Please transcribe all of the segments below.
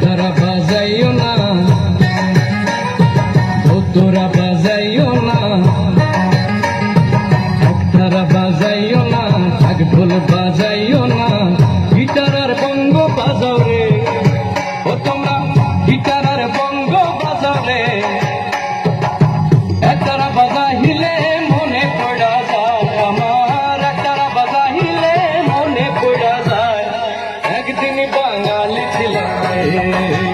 তোরা বাজাইও না। ও বাজাইও না। তোরা বাজাইও না। বাজাইও না। গিটার বঙ্গ বাজাও রে। ও বঙ্গ বাজাও রে। তারা বাজাইলে মনে পড়া যায়। আমার একদিন বাঙালি ছিলাম। 诶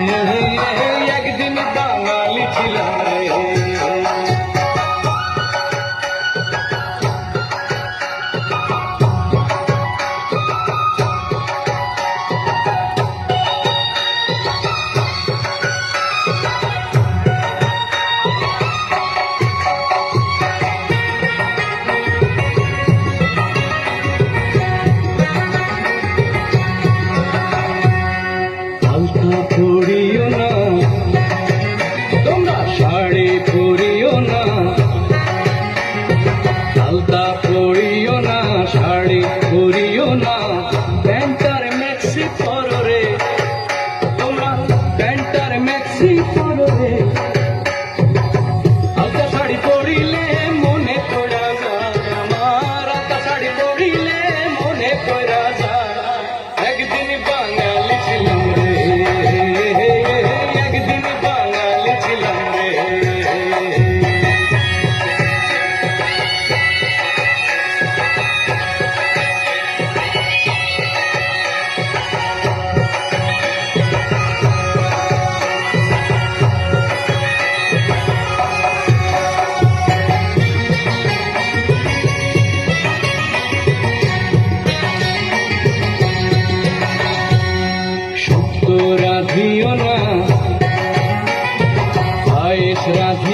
কইরা Gracias.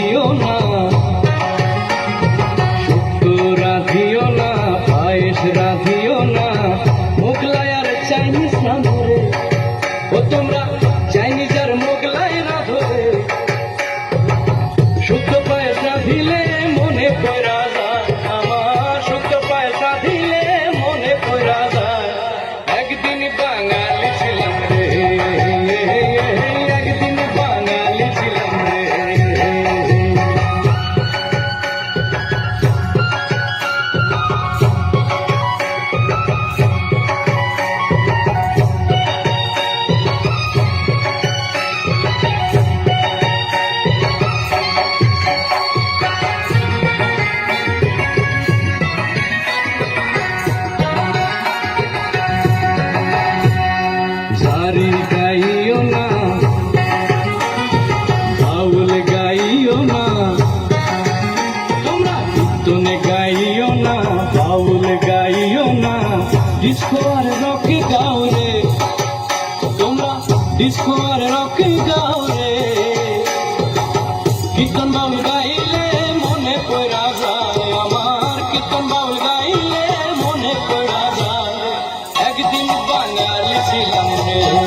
হারি গাইও না, বাউল গাইও না, তোমরা কীর্তনে গাইও না, বাউল গাইও না, ডিসকো আর রকে গাও রে, তোমরা ডিসকো আর রকে গাও Thank you.